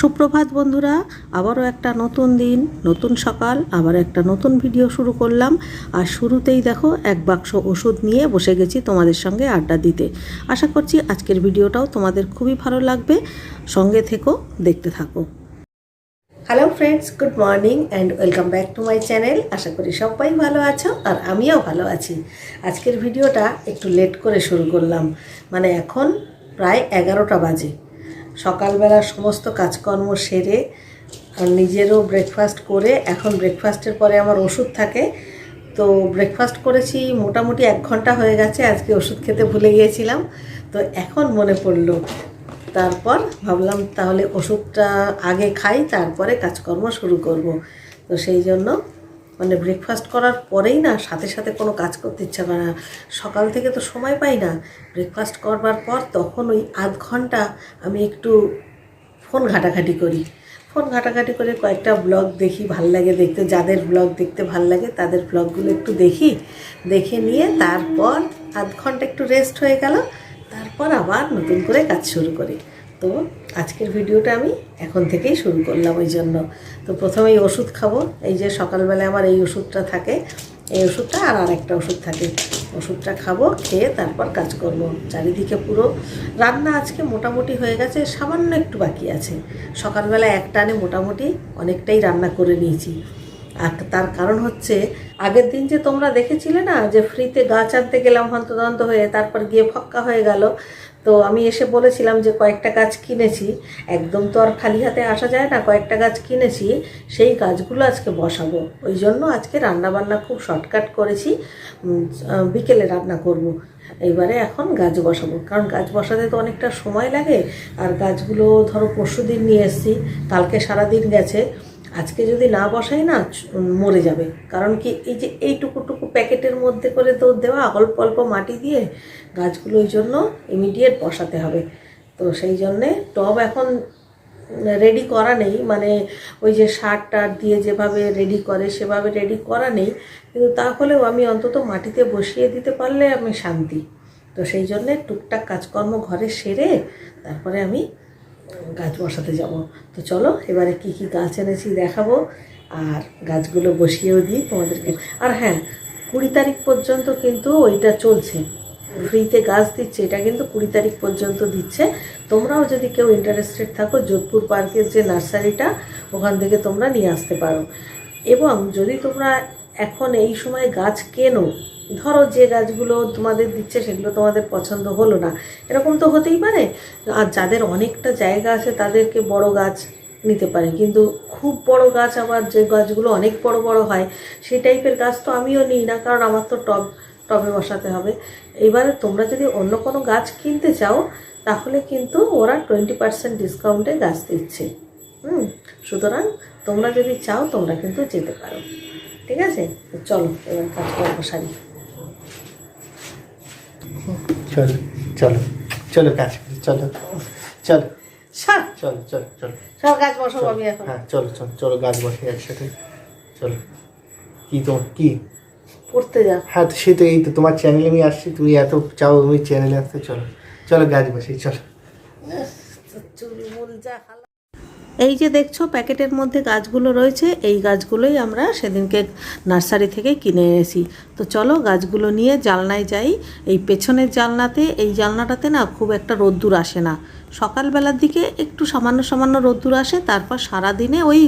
সুপ্রভাত বন্ধুরা, আবারও একটা নতুন দিন, নতুন সকাল, আবার একটা নতুন ভিডিও শুরু করলাম। আর শুরুতেই দেখো, এক বাক্স ওষুধ নিয়ে বসে গেছি তোমাদের সঙ্গে আড্ডা দিতে। আশা করছি আজকের ভিডিওটাও তোমাদের খুবই ভালো লাগবে। সঙ্গে থেকো, দেখতে থাকো। Hello friends good morning and welcome back to my channel আশা করি সবাই ভালো আছো আর আমিও ভালো আছি। আজকের ভিডিওটা একটু লেট করে শুরু করলাম। মানে এখন প্রায় এগারোটা বাজে। সকালবেলা সমস্ত কাজকর্ম সেরে আর নিজেরও ব্রেকফাস্ট করে। এখন ব্রেকফাস্টের পরে আমার ওষুধ থাকে। তো ব্রেকফাস্ট করেছি মোটামুটি এক ঘণ্টা হয়ে গেছে, আজকে ওষুধ খেতে ভুলে গিয়েছিলাম। তো এখন মনে পড়ল, তারপর ভাবলাম তাহলে ওষুধটা আগে খাই, তারপরে কাজকর্ম শুরু করব। তো সেই জন্য মানে ব্রেকফাস্ট করার পরেই না সাথে সাথে কোনো কাজ করতে ইচ্ছা করে না। সকাল থেকে তো সময় পাই না। ব্রেকফাস্ট করবার পর তখন ওই আধ ঘণ্টা আমি একটু ফোন ঘাটাঘাটি করি। ফোন ঘাটাঘাটি করে কয়েকটা ব্লগ দেখি, ভালো লাগে দেখতে। যাদের ব্লগ দেখতে ভালো লাগে তাদের ব্লগগুলো একটু দেখি। দেখে নিয়ে তারপর আধ ঘণ্টা একটু রেস্ট হয়ে গেল। তারপর আবার নতুন করে কাজ শুরু করি। তো আজকের ভিডিওটা আমি এখন থেকেই শুরু করলাম ওই জন্য। তো প্রথমেই ওষুধ খাব। এই যে সকালবেলায় আমার এই ওষুধটা থাকে, এই ওষুধটা আর আরেকটা ওষুধ থাকে। ওষুধটা খাব, খেয়ে তারপর কাজ করব। চারিদিকে পুরো রান্না আজকে মোটামুটি হয়ে গেছে, সামান্য একটু বাকি আছে। সকালবেলা এক টানে মোটামুটি অনেকটাই রান্না করে নিয়েছি। আর তার কারণ হচ্ছে, আগের দিন যে তোমরা দেখেছিলে না, যে ফ্রিতে গাছ আনতে গেলাম হন্তদন্ত হয়ে, তারপর গিয়ে ফক্কা হয়ে গেল। তো আমি এসে বলেছিলাম যে কয়েকটা গাছ কিনেছি। একদম তো আর খালি হাতে আসা যায় না, কয়েকটা গাছ কিনেছি, সেই গাছগুলো আজকে বসাবো। ওই জন্য আজকে রান্না বান্না খুব শর্টকাট করেছি। বিকেলে রান্না করব। এইবারে এখন গাছ বসাবো। কারণ গাছ বসাতে তো অনেকটা সময় লাগে। আর গাছগুলো ধরো পরশু দিন নিয়ে এসেছি, কালকে সারাদিন গেছে। আজকে যদি না বসাই না, মরে যাবে। কারণ কি এই যে এইটুকুটুকু প্যাকেটের মধ্যে করে তো দেওয়া, অল্প অল্প মাটি দিয়ে গাছগুলো ওই জন্য ইমিডিয়েট বসাতে হবে। তো সেই জন্যে টব এখন রেডি করা নেই। মানে ওই যে সার টার দিয়ে যেভাবে রেডি করে, সেভাবে রেডি করা নেই। কিন্তু তাহলেও আমি অন্তত মাটিতে বসিয়ে দিতে পারলে আমি শান্তি। তো সেই জন্যে টুকটাক কাজকর্ম ঘরে সেরে তারপরে আমি গাছ বসাতে যাব। তো চলো, এবারে কি কি গাছ এনেছি দেখাবো। আর গাছগুলো বসিয়েও দিই তোমাদেরকে। আর হ্যাঁ কুড়ি তারিখ পর্যন্ত কিন্তু ওইটা চলছে। ফ্রিতে গাছ দিচ্ছে, এটা কিন্তু কুড়ি তারিখ পর্যন্ত দিচ্ছে। তোমরাও যদি কেউ ইন্টারেস্টেড থাকো, যোধপুর পার্কের যে নার্সারিটা, ওখান থেকে তোমরা নিয়ে আসতে পারো। এবং যদি তোমরা এখন এই সময় গাছ কেনো ধরো যে গাছগুলো তোমাদের দিচ্ছে সেগুলো তোমাদের পছন্দ হলো না। এরকম তো হতেই পারে। আর যাদের অনেকটা জায়গা আছে তাদেরকে বড় গাছ নিতে পারে। কিন্তু খুব বড় গাছ আবার যে গাছগুলো অনেক বড় বড় হয়, সেই টাইপের গাছ তো আমিও নিই না, কারণ আমার তো টব, টবে বসাতে হবে। এবারে তোমরা যদি অন্য কোনো গাছ কিনতে চাও, তাহলে কিন্তু ওরা টোয়েন্টি পার্সেন্ট ডিসকাউন্টে গাছ দিচ্ছে। হুম, সুতরাং তোমরা যদি চাও তোমরা কিন্তু যেতে পারো। ঠিক আছে? চলো, এবার কাজ করব সারি। চলো চলো চলো কাজ চলো চলো। চলো চলো চলো। সব গাছ বসাবো আমি এখন। হ্যাঁ চলো চলো চলো গাছ বসে একসাথে। চলো। কি তোমার কি? পড়তে যা। হ্যাঁ তো সে তো এই তো তোমার চ্যানেলে আমি আসছি তুমি এত চাও তুমি চ্যানেলে আসতে চলো চলো গাছ বসে চলো। চুলমুল যা এই যে দেখছ, প্যাকেটের মধ্যে গাছগুলো রয়েছে, এই গাছগুলোই আমরা সেদিনকে নার্সারি থেকে কিনে এনেছি। তো চলো গাছগুলো নিয়ে জালনায় যাই। এই পেছনের জালনাতে, এই জালনাটাতে না খুব একটা রোদ্দুর আসে না। সকালবেলার দিকে একটু সামান্য সামান্য রোদ্দুর আসে, তারপর সারাদিনে ওই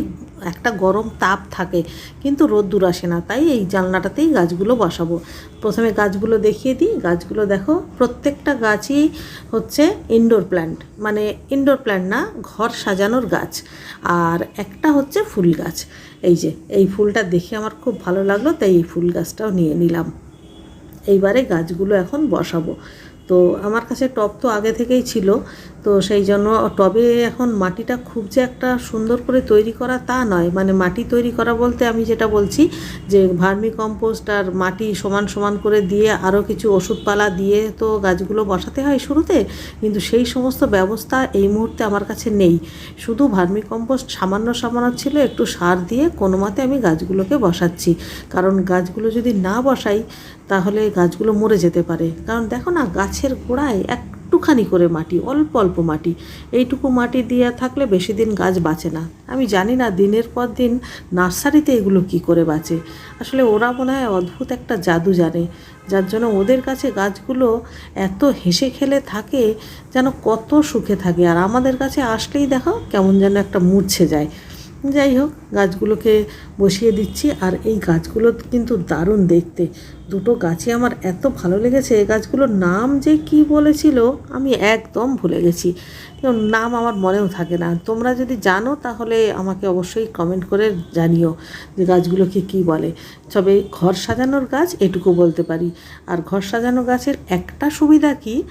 একটা গরম তাপ থাকে, কিন্তু রোদ্দুর আসে না। তাই এই জানলাটাতেই গাছগুলো বসাবো। প্রথমে গাছগুলো দেখিয়ে দিই। গাছগুলো দেখো, প্রত্যেকটা গাছই হচ্ছে ইনডোর প্ল্যান্ট মানে ইনডোর প্ল্যান্ট না, ঘর সাজানোর গাছ। আর একটা হচ্ছে ফুল গাছ। এই যে, এই ফুলটা দেখে আমার খুব ভালো লাগল, তাই এই ফুল গাছটাও নিয়ে নিলাম। এইবারে গাছগুলো এখন বসাবো। তো আমার কাছে টব তো আগে থেকেই ছিল তো সেই জন্য টবে এখন মাটিটা খুব যে একটা সুন্দর করে তৈরি করা তা নয়। মানে মাটি তৈরি করা বলতে আমি যেটা বলছি যে ভার্মি কম্পোস্ট আর মাটি সমান সমান করে দিয়ে আরও কিছু ওষুধপালা দিয়ে তো গাছগুলো বসাতে হয় শুরুতে, কিন্তু সেই সমস্ত ব্যবস্থা এই মুহূর্তে আমার কাছে নেই। শুধু ভার্মি কম্পোস্ট সামান্য সামান্য ছিল, একটু সার দিয়ে কোনো মতে আমি গাছগুলোকে বসাচ্ছি। কারণ গাছগুলো যদি না বসাই, তাহলে গাছগুলো মরে যেতে পারে। কারণ দেখো না, গাছের গোড়ায় একটু একটুখানি করে মাটি, অল্প অল্প মাটি। এইটুকু মাটি দিয়ে থাকলে বেশি দিন গাছ বাঁচে না। আমি জানি না দিনের পর দিন নার্সারিতে এগুলো কি করে বাঁচে। আসলে ওরা মনে হয় অদ্ভুত একটা জাদু জানে, যার জন্য ওদের কাছে গাছগুলো এত হেসে খেলে থাকে যেন কত সুখে থাকে। আর আমাদের কাছে আসলেই দেখো কেমন যেন একটা মূর্ছে যায়। যাই হোক, গাছগুলোকে বসিয়ে দিচ্ছি। আর এই গাছগুলো কিন্তু দারুণ দেখতে। দুটো গাছই আমার এত ভালো লেগেছে এই গাছগুলোর নাম যে কি বলেছিল আমি একদম ভুলে গেছি। নাম আমার মনেও থাকে না। তোমরা যদি জানো তাহলে আমাকে অবশ্যই কমেন্ট করে জানিও যে গাছগুলোকে কি বলে। তবে ঘর সাজানোর গাছ এটুকু বলতে পারি। আর ঘর সাজানো গাছের একটা সুবিধা কি?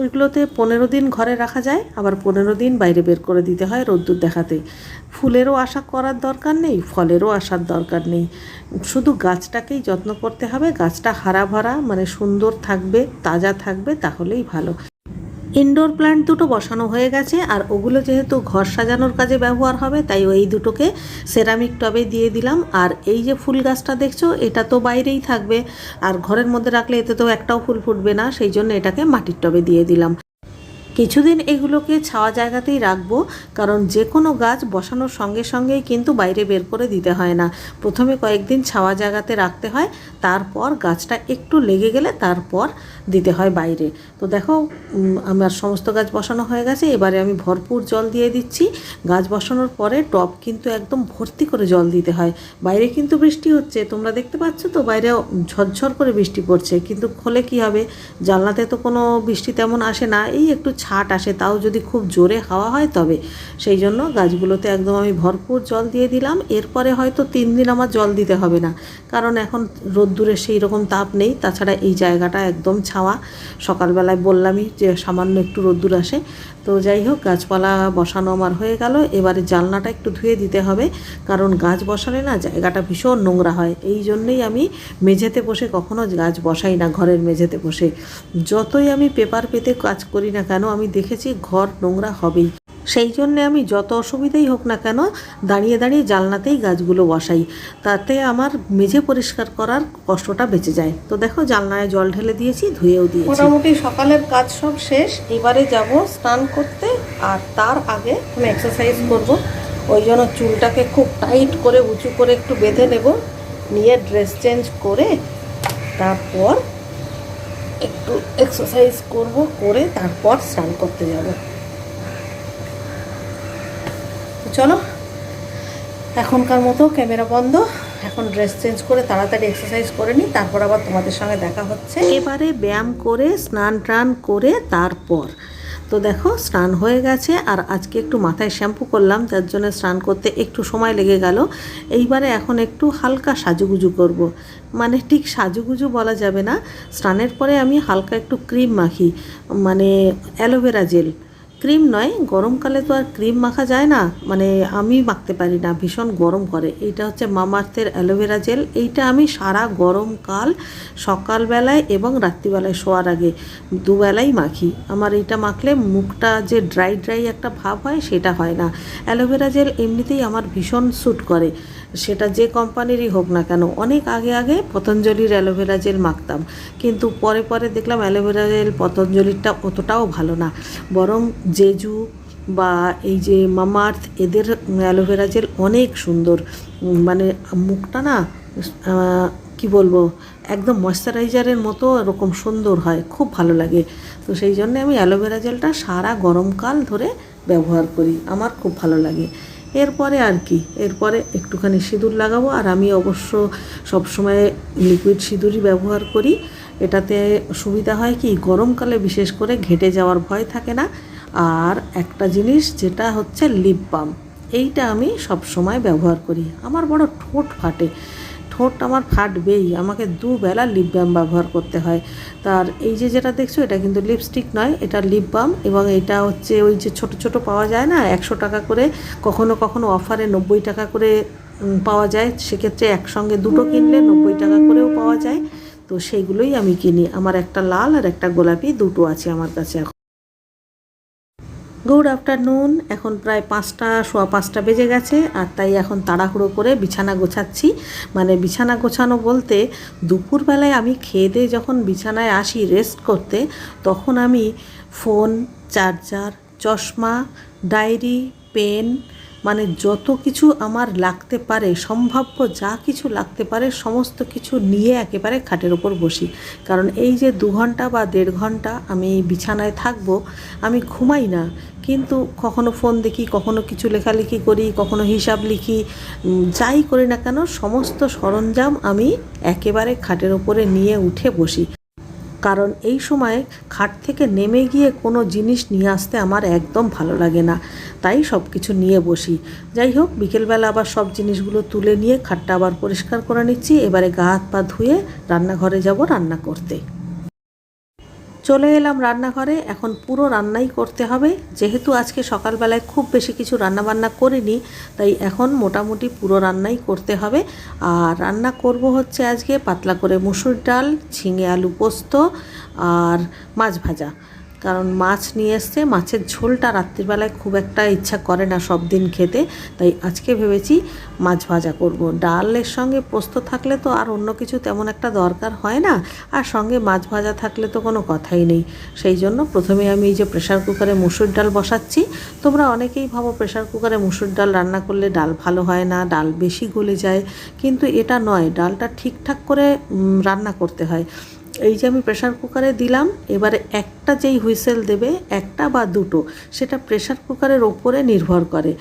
ওইগুলোতে পনেরো দিন ঘরে রাখা যায়, আবার পনেরো দিন বাইরে বের করে দিতে হয় রোদ্দুর দেখাতে ফুলেরও আশা করার দরকার নেই, ফলেরও আসার দরকার নেই। শুধু গাছটাকেই যত্ন করতে হবে, গাছটা হারা ভরা মানে সুন্দর থাকবে, তাজা থাকবে, তাহলেই ভালো। ইনডোর প্ল্যান্ট দুটো বসানো হয়ে গেছে, আর ওগুলো যেহেতু ঘর সাজানোর কাজে ব্যবহার হবে, তাই ওই দুটোকে সেরামিক টবে দিয়ে দিলাম। আর এই যে ফুল গাছটা দেখছ, এটা তো বাইরেই থাকবে। আর ঘরের মধ্যে রাখলে এতে তো একটাও ফুল ফুটবে না, সেই জন্য এটাকে মাটির টবে দিয়ে দিলাম। কিছুদিন এগুলোকে ছাওয়া জায়গাতেই রাখব, কারণ যে কোনো গাছ বসানোর সঙ্গে সঙ্গেই কিন্তু বাইরে বের করে দিতে হয় না। প্রথমে কয়েকদিন ছাওয়া জায়গাতে রাখতে হয়, তারপর গাছটা একটু লেগে গেলে তারপর দিতে হয় বাইরে। তো দেখো আমার সমস্ত গাছ বসানো হয়ে গেছে। এবারে আমি ভরপুর জল দিয়ে দিচ্ছি। গাছ বসানোর পরে টব কিন্তু একদম ভর্তি করে জল দিতে হয়। বাইরে কিন্তু বৃষ্টি হচ্ছে। তোমরা দেখতে পাচ্ছ তো, বাইরে ঝরঝর করে বৃষ্টি পড়ছে। কিন্তু খোলে কি হবে? জানলাতে তো কোনো বৃষ্টি তেমন আসে না। এই একটু ছাট আসে, তাও যদি খুব জোরে হাওয়া হয় তবে। সেই জন্য গাছগুলোতে একদম আমি ভরপুর জল দিয়ে দিলাম। এরপরে হয়তো তিন দিন আমার জল দিতে হবে না। কারণ এখন রোদ্দুরে সেই রকম তাপ নেই। তাছাড়া এই জায়গাটা একদম ছাওয়া সকালবেলায় বললামই যে সামান্য একটু রোদ্দুর আসে। তো যাই হোক, গাছপালা বসানো আমার হয়ে গেল। এবারে জানলাটা একটু ধুয়ে দিতে হবে। কারণ গাছ বসালে না জায়গাটা ভীষণ নোংরা হয়। এই জন্যেই আমি মেঝেতে বসে কখনো গাছ বসাই না, ঘরের মেঝেতে বসে। যতই আমি পেপার পেতে কাজ করি না কেন, আমি দেখেছি ঘর নোংরা হবেই। সেই জন্যে আমি যত অসুবিধাই হোক না কেন দাঁড়িয়ে দাঁড়িয়ে জানলাতেই গাছগুলো বসাই। তাতে আমার মেঝে পরিষ্কার করার কষ্টটা বেঁচে যায়। তো দেখো জানলায় জল ঢেলে দিয়েছি, ধুয়েও দিয়েছি। মোটামুটি সকালের কাজ সব শেষ। এবারে যাব স্নান করতে আর তার আগে আমি এক্সারসাইজ করব। ওই জন্য চুলটাকে খুব টাইট করে উঁচু করে একটু বেঁধে নেব। নিয়ে ড্রেস চেঞ্জ করে তারপর একটু এক্সারসাইজ করব, করে তারপর স্নান করতে যাব। তো চলো। এখনকার মতো ক্যামেরা বন্ধ। এখন ড্রেস চেঞ্জ করে তাড়াতাড়ি এক্সারসাইজ করে নিই, তারপর আবার তোমাদের সঙ্গে দেখা হচ্ছে। এবারে ব্যায়াম করে, স্নান টান করে, তারপর। তো দেখো, স্নান হয়ে গেছে, আর আজকে একটু মাথায় শ্যাম্পু করলাম যার জন্য স্নান করতে একটু সময় লেগে গেল। এইবারে এখন একটু হালকা সাজুগুজু করব। মানে ঠিক সাজুগুজু বলা যাবে না। স্নানের পরে আমি হালকা একটু ক্রিম মাখি মানে অ্যালোভেরা জেল। ক্রিম নয় গরমকালে তো আর ক্রিম মাখা যায় না। মানে আমি মাখতে পারি না, ভীষণ গরম করে। এইটা হচ্ছে মামার্থের অ্যালোভেরা জেল। এইটা আমি সারা গরমকাল সকালবেলায় এবং রাত্রিবেলায় শোয়ার আগে দুবেলাই মাখি। আমার এইটা মাখলে মুখটা যে ড্রাই ড্রাই একটা ভাব হয়, সেটা হয় না। অ্যালোভেরা জেল এমনিতেই আমার ভীষণ স্যুট করে। সেটা যে কোম্পানিরই হোক না কেন, অনেক আগে আগে পতঞ্জলির অ্যালোভেরা জেল মাখতাম। কিন্তু পরে পরে দেখলাম অ্যালোভেরা জেল পতঞ্জলিরটা অতটাও ভালো না। বরং জেজু বা এই যে মামার্থ এদের অ্যালোভেরা জেল অনেক সুন্দর। মানে মুখটা না কি বলব, একদম ময়শ্চারাইজারের মতো এরকম সুন্দর হয়, খুব ভালো লাগে। তো সেই জন্য আমি অ্যালোভেরা জেলটা সারা গরমকাল ধরে ব্যবহার করি, আমার খুব ভালো লাগে। এরপরে আর কি, এরপরে একটুখানি সিঁদুর লাগাবো আর আমি অবশ্য সবসময় লিকুইড সিঁদুরই ব্যবহার করি। এটাতে সুবিধা হয় কি, গরমকালে বিশেষ করে ঘেটে যাওয়ার ভয় থাকে না। আর একটা জিনিস যেটা হচ্ছে লিপ বাম এইটা আমি সব সময় ব্যবহার করি। আমার বড় ঠোঁট ফাটে। ঠোঁট আমার ফাটবেই, আমাকে দুবেলা লিপ বাম ব্যবহার করতে হয়। তার এই যে যেটা দেখছ, এটা কিন্তু লিপস্টিক নয়, এটা লিপ বাম এবং এটা হচ্ছে ওই যে ছোট ছোট পাওয়া যায় না, একশো টাকা করে, কখনো কখনো অফারে নব্বই টাকা করে পাওয়া যায়। সেক্ষেত্রে একসঙ্গে দুটো কিনলে নব্বই টাকা করেও পাওয়া যায়। তো সেইগুলোই আমি কিনি। আমার একটা লাল আর একটা গোলাপি, দুটো আছে আমার কাছে এখন। গুড আফটারনুন, এখন প্রায় পাঁচটা, সোয়া পাঁচটা বেজে গেছে, আর তাই এখন তাড়াহুড়ো করে বিছানা গোছাচ্ছি। মানে বিছানা গোছানো বলতে দুপুরবেলায় আমি খেয়ে দিয়ে যখন বিছানায় আসি রেস্ট করতে, তখন আমি ফোন চার্জার চশমা ডায়েরি পেন মানে যত কিছু আমার লাগতে পারে, সম্ভাব্য যা কিছু লাগতে পারে, সমস্ত কিছু নিয়ে একেবারে খাটের ওপর বসি। কারণ এই যে দু ঘণ্টা বা দেড় ঘণ্টা আমি বিছানায় থাকব, আমি ঘুমাই না। কিন্তু কখনো ফোন দেখি, কখনো কিছু লেখালেখি করি, কখনো হিসাব লিখি যাই করি না কেন, সমস্ত সরঞ্জাম আমি একেবারে খাটের ওপরে নিয়ে উঠে বসি। কারণ এই সময় খাট থেকে নেমে গিয়ে কোনো জিনিস নিয়ে আসতে আমার একদম ভালো লাগে না। তাই সব কিছু নিয়ে বসি। যাই হোক, বিকেলবেলা আবার সব জিনিসগুলো তুলে নিয়ে খাটটা আবার পরিষ্কার করে নিচ্ছি। এবারে গা হাত পা ধুয়ে রান্নাঘরে যাব রান্না করতে। চলে এলাম রান্নাঘরে। এখন পুরো রান্নাই করতে হবে। যেহেতু আজকে সকালবেলায় খুব বেশি কিছু রান্না বান্না করিনি, তাই এখন মোটামুটি পুরো রান্নাই করতে হবে। আর রান্না করব হচ্ছে আজকে পাতলা করে মুসুর ডাল, ঝিঙে আলু পোস্ত আর মাছ ভাজা। কারণ মাছ নিয়ে এসছে, মাছের ঝোলটা রাত্রিবেলায় খুব একটা ইচ্ছা করে না সব দিন খেতে, তাই আজকে ভেবেছি মাছ ভাজা করব। ডালের সঙ্গে পোস্ত থাকলে তো আর অন্য কিছু তেমন একটা দরকার হয় না, আর সঙ্গে মাছ ভাজা থাকলে তো কোনো কথাই নেই। সেই জন্য প্রথমে আমি এই যে প্রেশার কুকারে মুসুর ডাল বসাচ্ছি। তোমরা অনেকেই ভাবো প্রেশার কুকারে মুসুর ডাল রান্না করলে ডাল ভালো হয় না, ডাল বেশি গলে যায়, কিন্তু এটা নয়, ডালটা ঠিকঠাক করে রান্না করতে হয়। এই যে আমি প্রেশার কুকারে দিলাম, এবারে একটা যেই হুইসেল দেবে, একটা বা দুটো, সেটা প্রেশার কুকারের ওপরে নির্ভর করে।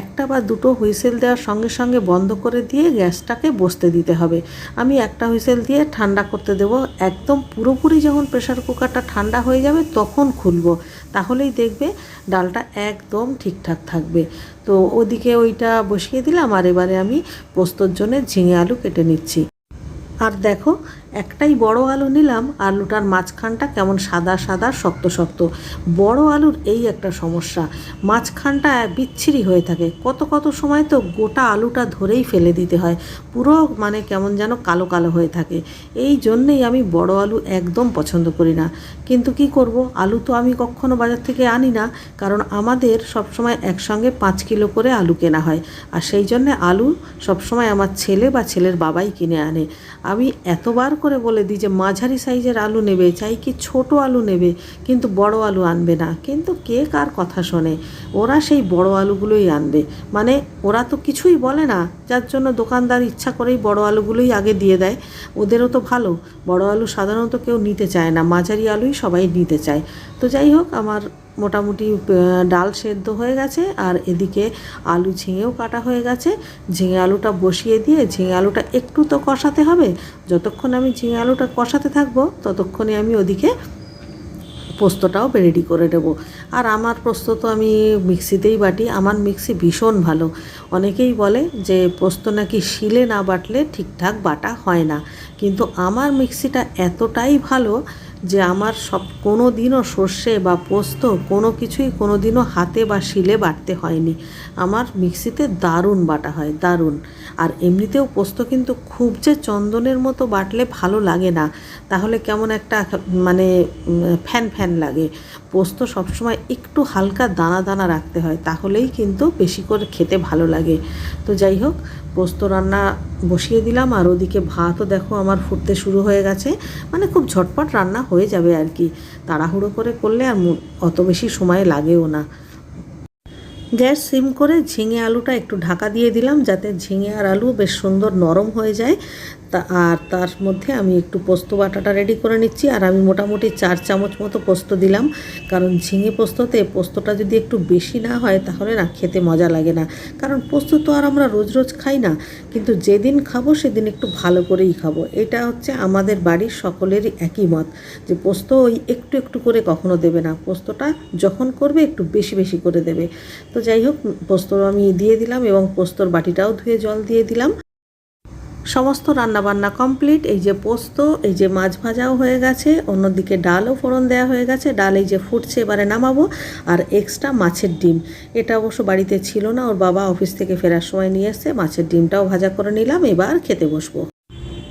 একটা বা দুটো হুইসেল দেওয়ার সঙ্গে সঙ্গে বন্ধ করে দিয়ে গ্যাসটাকে বসতে দিতে হবে। আমি একটা হুইসেল দিয়ে ঠান্ডা করতে দেব। একদম পুরোপুরি যখন প্রেশার কুকারটা ঠান্ডা হয়ে যাবে, তখন খুলবো। তাহলেই দেখবে ডালটা একদম ঠিকঠাক থাকবে। তো ওদিকে ওইটা বসিয়ে দিলাম, আর এবারে আমি পোস্তর জন্য ঝিঙে আলু কেটে নিচ্ছি। আর দেখো একটাই বড় আলু নিলাম, আলুটার মাঝখানটা কেমন সাদা সাদা, শক্ত শক্ত। বড় আলুর এই একটা সমস্যা, মাঝখানটা বিচ্ছিরি হয়ে থাকে। কত কত সময় তো গোটা আলুটা ধরেই ফেলে দিতে হয়, পুরো মানে কেমন যেন কালো কালো হয়ে থাকে। এই জন্যেই আমি বড় আলু একদম পছন্দ করি না। কিন্তু কি করব? আলু তো আমি কখনো বাজার থেকে আনি না, কারণ আমাদের সবসময় একসঙ্গে পাঁচ কিলো করে আলু কেনা হয়। আর সেই জন্যে আলু সবসময় আমার ছেলে বা ছেলের বাবাই কিনে আনে। আমি এতবার করে বলে দিই যে মাঝারি সাইজের আলু নেবে, চাই কি ছোট আলু নেবে, কিন্তু বড় আলু আনবে না। কিন্তু কে কার কথা শোনে? ওরা সেই বড় আলুগুলোই আনবে। মানে ওরা তো কিছুই বলে না, যার জন্য দোকানদার ইচ্ছা করেই বড় আলুগুলোই আগে দিয়ে দেয়। ওদেরও তো ভালো, বড় আলু সাধারণত কেউ নিতে চায় না, মাঝারি আলুই সবাই নিতে চায়। তো যাই হোক, আমার মোটামুটি ডাল সেদ্ধ হয়ে গেছে আর এদিকে আলু ঝিঙেও কাটা হয়ে গেছে। ঝিঙে আলুটা বসিয়ে দিয়ে ঝিঙে আলুটা একটু তো কষাতে হবে। যতক্ষণ আমি ঝিঙে আলুটা কষাতে থাকব, ততক্ষণে আমি ওদিকে পোস্তটাও রেডি করে দেবো আর আমার পোস্ত তো আমি মিক্সিতেই বাটি, আমার মিক্সি ভীষণ ভালো। অনেকেই বলে যে পোস্ত নাকি শিলে না বাটলে ঠিকঠাক বাটা হয় না। কিন্তু আমার মিক্সিটা এতটাই ভালো যে আমার সব কোনো দিনও সর্ষে বা পোস্ত কোনো কিছুই কোনো দিনও হাতে বা শিলে বাটতে হয়নি। আমার মিক্সিতে দারুণ বাটা হয়, দারুণ। আর এমনিতেও পোস্ত কিন্তু খুব যে চন্দনের মতো বাটলে ভালো লাগে না। তাহলে কেমন একটা মানে ফ্যান ফ্যান লাগে। পোস্ত সবসময় একটু হালকা দানা দানা রাখতে হয়, তাহলেই কিন্তু বেশি করে খেতে ভালো লাগে। তো যাই হোক, পোস্ত রান্না বসিয়ে দিলাম আর ওদিকে ভাতও দেখো আমার ফুটতে শুরু হয়ে গেছে। মানে খুব ঝটপট রান্না হয়ে যাবে আর কি। তাড়াহুড়ো করে করলে আর অত বেশি সময় লাগেও না। গ্যাস সিম করে ঝিঙে আলুটা একটু ঢাকা দিয়ে দিলাম যাতে ঝিঙে আর আলু বেশ সুন্দর নরম হয়ে যায়। তা আর তার মধ্যে আমি একটু পোস্ত বাটাটা রেডি করে নিচ্ছি। আর আমি মোটামুটি চার চামচ মতো পোস্ত দিলাম। কারণ ঝিঙে পোস্ততে পোস্তটা যদি একটু বেশি না হয়, তাহলে না খেতে মজা লাগে না। কারণ পোস্ত তো আর আমরা রোজ রোজ খাই না। কিন্তু যেদিন খাব, সেদিন একটু ভালো করেই খাব। এটা হচ্ছে আমাদের বাড়ির সকলেরই একই মত যে পোস্ত ওই একটু একটু করে কখনো দেবে না। পোস্তটা যখন করবে, একটু বেশি বেশি করে দেবে। তো যাই হোক পোস্ত আমি দিয়ে দিলাম এবং পোস্তর বাটিটাও ধুয়ে জল দিয়ে দিলাম। সমস্ত রান্নাবান্না কমপ্লিট। এই যে পোস্ত, এই যে মাছ ভাজাও হয়ে গেছে। অন্যদিকে ডালও ফোড়ন দেওয়া হয়ে গেছে। ডাল এই যে ফুটছে, এবারে নামাবো। আর এক্সট্রা মাছের ডিম। এটা অবশ্য বাড়িতে ছিল না। ওর বাবা অফিস থেকে ফেরার সময় নিয়ে এসছে মাছের ডিমটাও ভাজা করে নিলাম। এবার খেতে বসবো।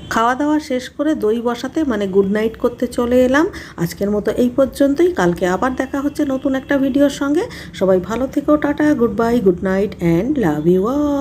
খাওয়া দাওয়া শেষ করে দই বসাতে মানে গুড নাইট করতে চলে এলাম। আজকের মতো এই পর্যন্তই। কালকে আবার দেখা হচ্ছে নতুন একটা ভিডিওর সঙ্গে। সবাই ভালো থেকো, tata goodbye good night and love you all